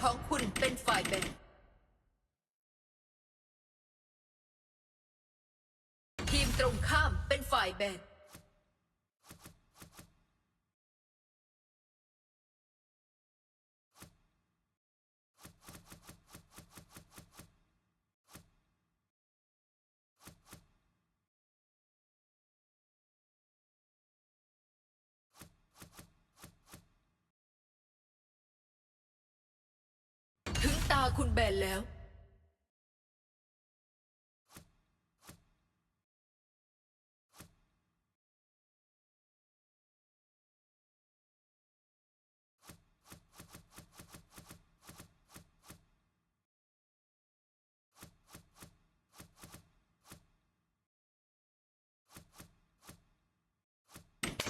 ของคุณเป็นฝ่ายแบ่งทีมตรงข้ามเป็นฝ่ายแบ่ง ถึงตา คุณแบนแล้ว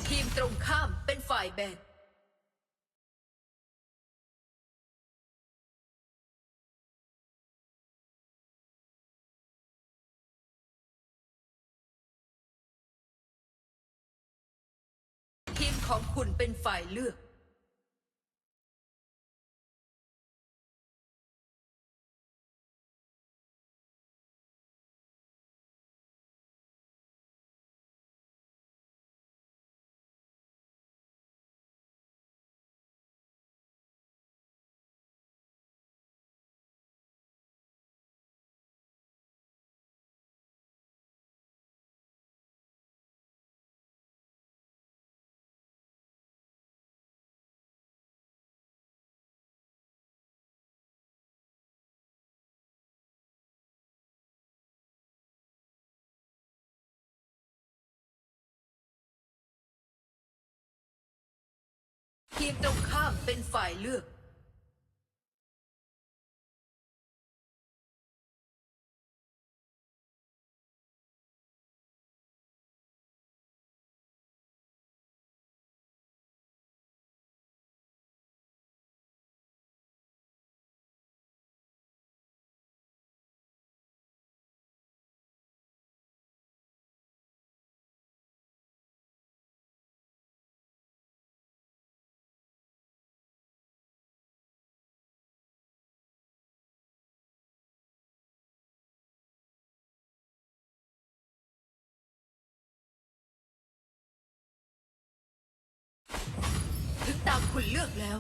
ทีมตรงข้ามเป็นฝ่ายแบน ของคุณเป็นฝ่ายเลือก ทีมตรงข้ามเป็นฝ่ายเลือก เลือกแล้ว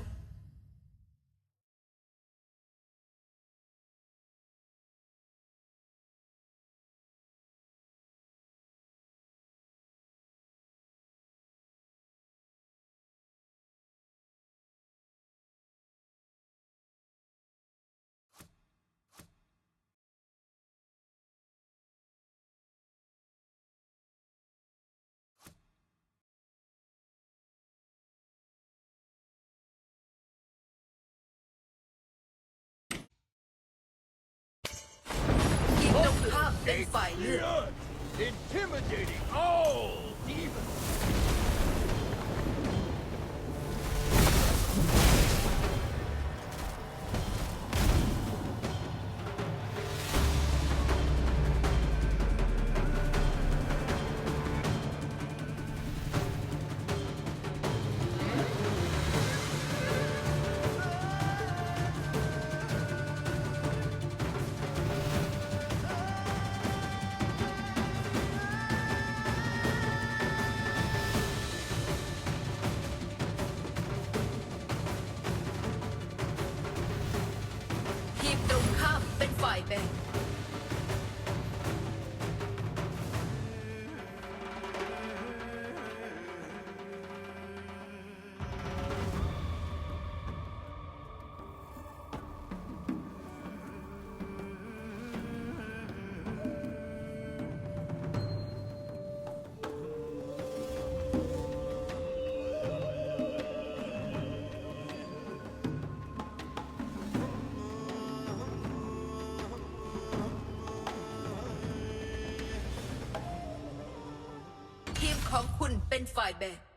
Take. Intimidating all friend fight back.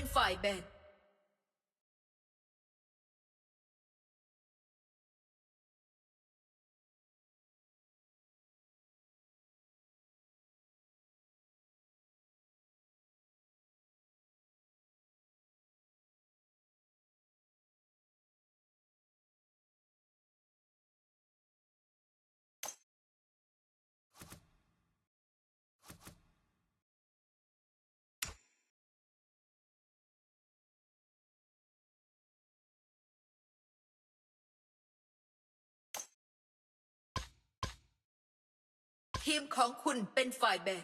and five bed. ทีมของคุณเป็นฝ่ายแบ่ง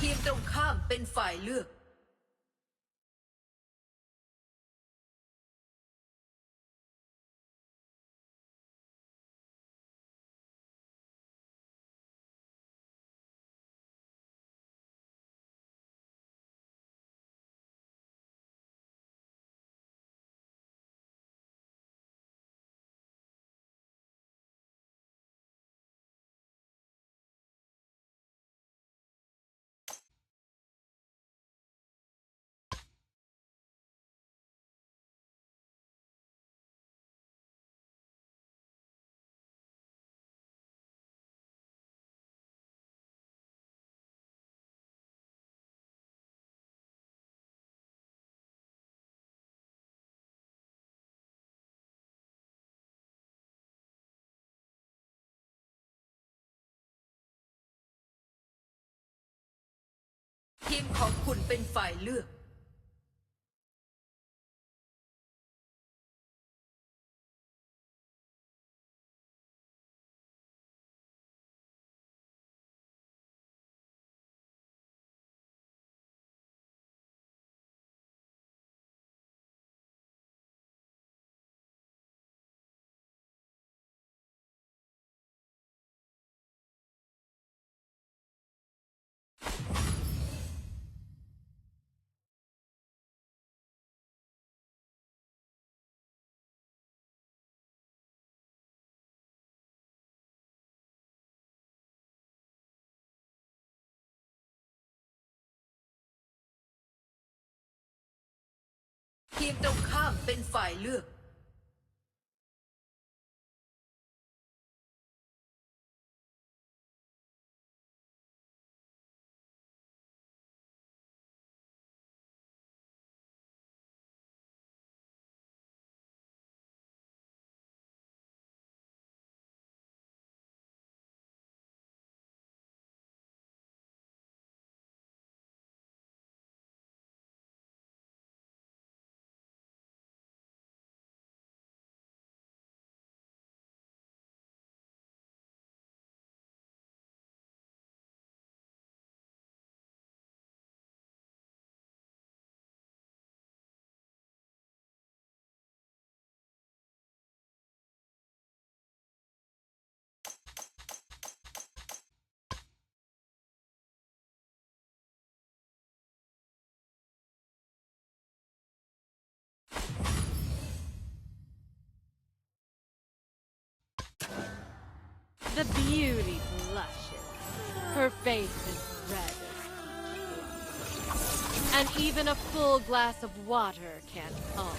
ทีมตรงข้ามเป็นฝ่ายเลือก ทีมของคุณเป็นฝ่ายเลือก ทีมตรงข้ามเป็นฝ่ายเลือก The beauty blushes. Her face is red. And even a full glass of water can't calm.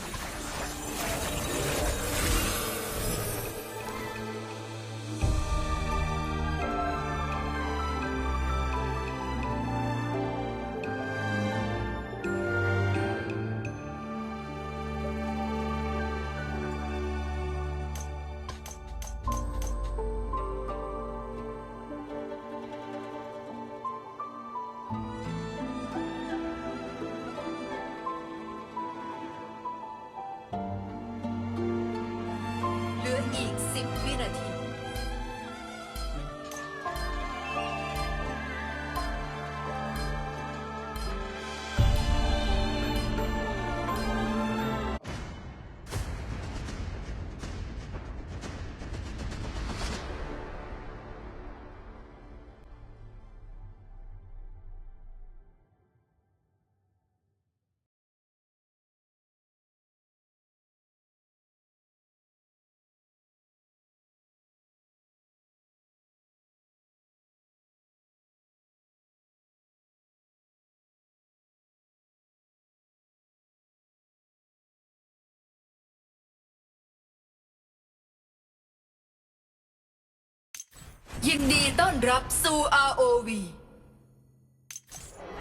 ยินดีต้อนรับสู่ ROV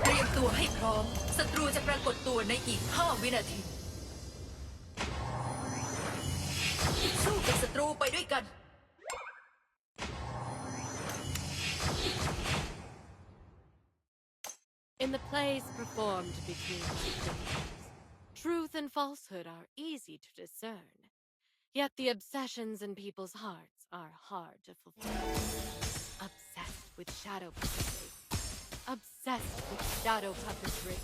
เตรียมตัวให้พร้อม ศัตรูจะปรากฏตัวในอีก 5 วินาที สู้กับศัตรูไปด้วยกัน In the plays performed between two figures, truth and falsehood are easy to discern. Yet the obsessions in people's hearts are hard to fulfill. Obsessed with shadow puppetry. Obsessed with shadow puppetry.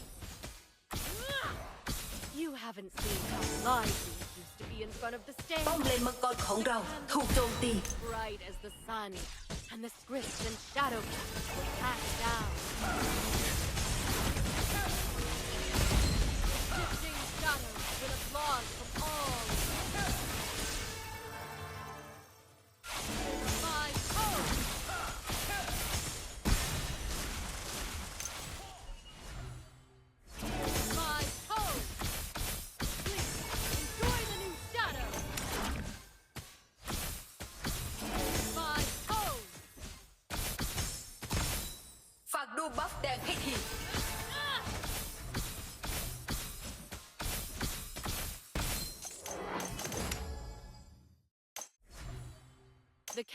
You haven't seen how lively it used to be in front of the stage. ป้อมเลนมังกรของเราถูกโจมตี bright as the sun, and the scripts and shadow puppets were cast down. Shifting shadows with applause from all.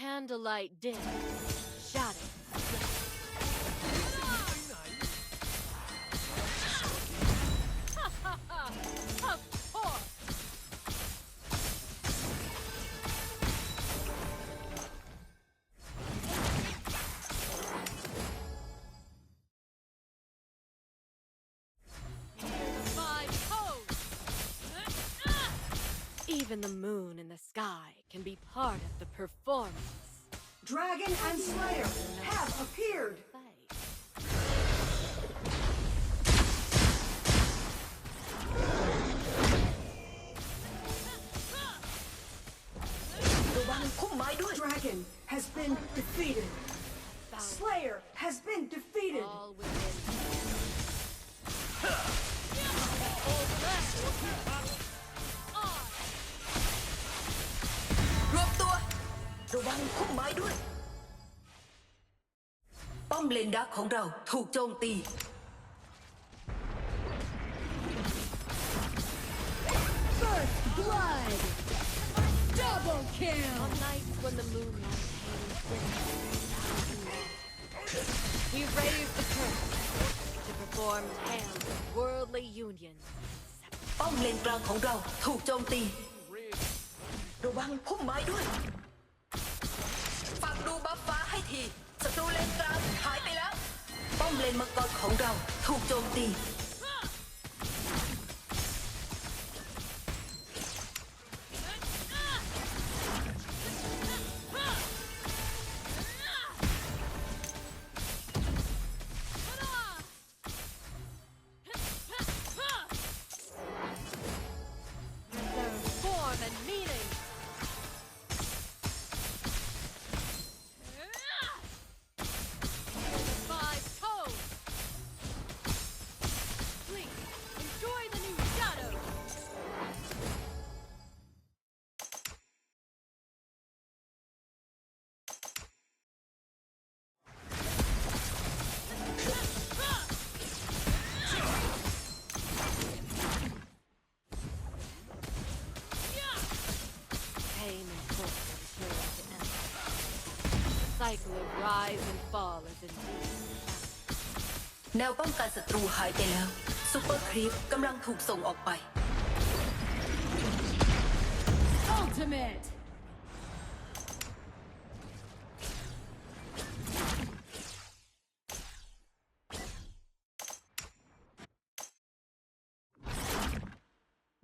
Candlelight dim. Be part of the performance. Dragon and Slayer have appeared. งพุ่มไม้ด้วย ป้อมเลนดักของเราถูกโจมตี Blood. Double kill. On nights when the moonlight hangs We raise the curse to perform tales of worldly unions. ป้อมเลนกลางของเราถูกโจมตี ระวังพุ่มไม้ด้วยฝาก ดูบัฟฟ้าให้ทีศัตรูเลนกลางหายไปแล้ว ป้อมเลนมังกรของเราถูกโจมตี แนวป้องกันศัตรูหายไปแล้วซูเปอร์ครีปกำลังถูกส่งออกไป Ultimate!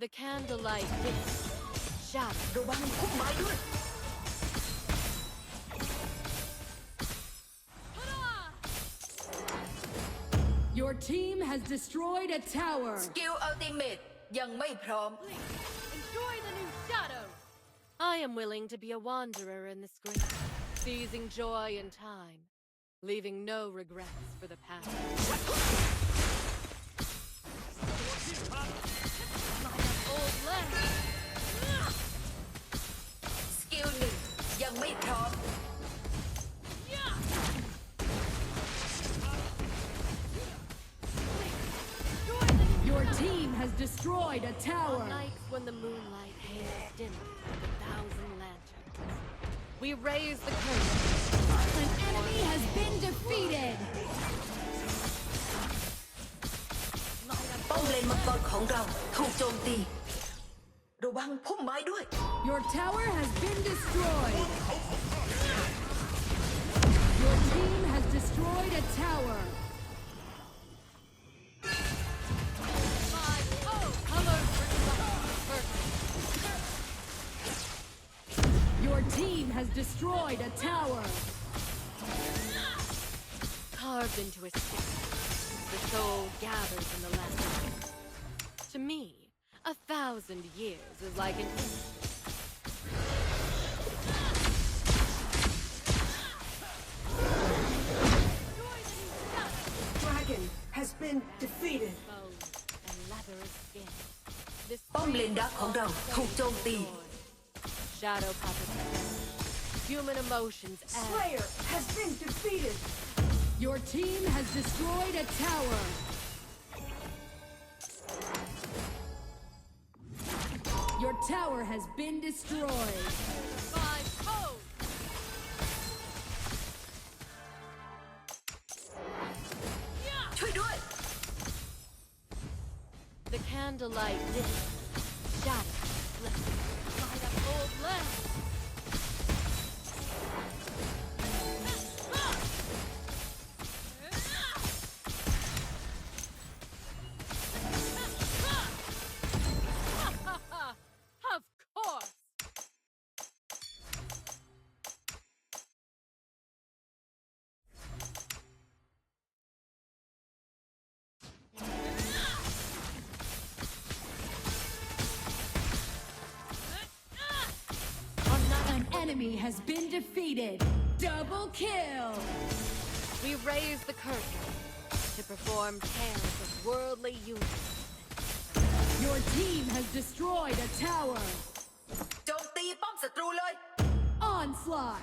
The candlelight dips. Shadow. ระวังพุ่มไม้ด้วย team has destroyed a tower. สกิลอัลติเมตยังไม่พร้อม Enjoy the new shadow! I am willing to be a wanderer in this great, seizing joy in time, leaving no regrets for the past. Old land. สกิลหนึ่งยังไม่พร้อม destroyed a On tower. nights when the moonlight hails dimly like a thousand lanterns, we raise the curtain. An enemy has been defeated. ป้อมเลนมังกรของเราถูกโจมตี ระวังพุ่มไม้ด้วย Your tower has been destroyed. Your team has destroyed a tower. team has destroyed a tower. Carved into a stick, the soul gathers in the land. To me, a thousand years is like an instant. Dragon has been defeated. Bom lên đã khởi đầu, không trông tìm shadow puppets. Human emotions. Slayer has been defeated! Your team has destroyed a tower! Your tower has been destroyed. The candlelight has been defeated. Double kill! We raise the curtain to perform tales of worldly unity. Your team has destroyed a tower. Don't leave bumps through light. Onslaught!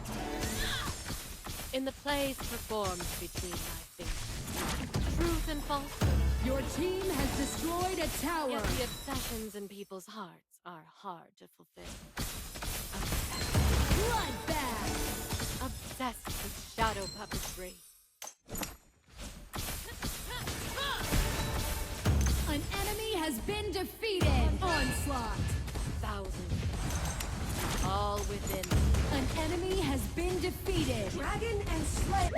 In the plays performed between my fingers, truth and falsehood. Your team has destroyed a tower. Yet the obsessions in people's hearts are hard to fulfill. Bloodbath. Obsessed with shadow puppetry. An enemy has been defeated. Onslaught. Thousands. All within. An enemy has been defeated. Dragon and Slayer.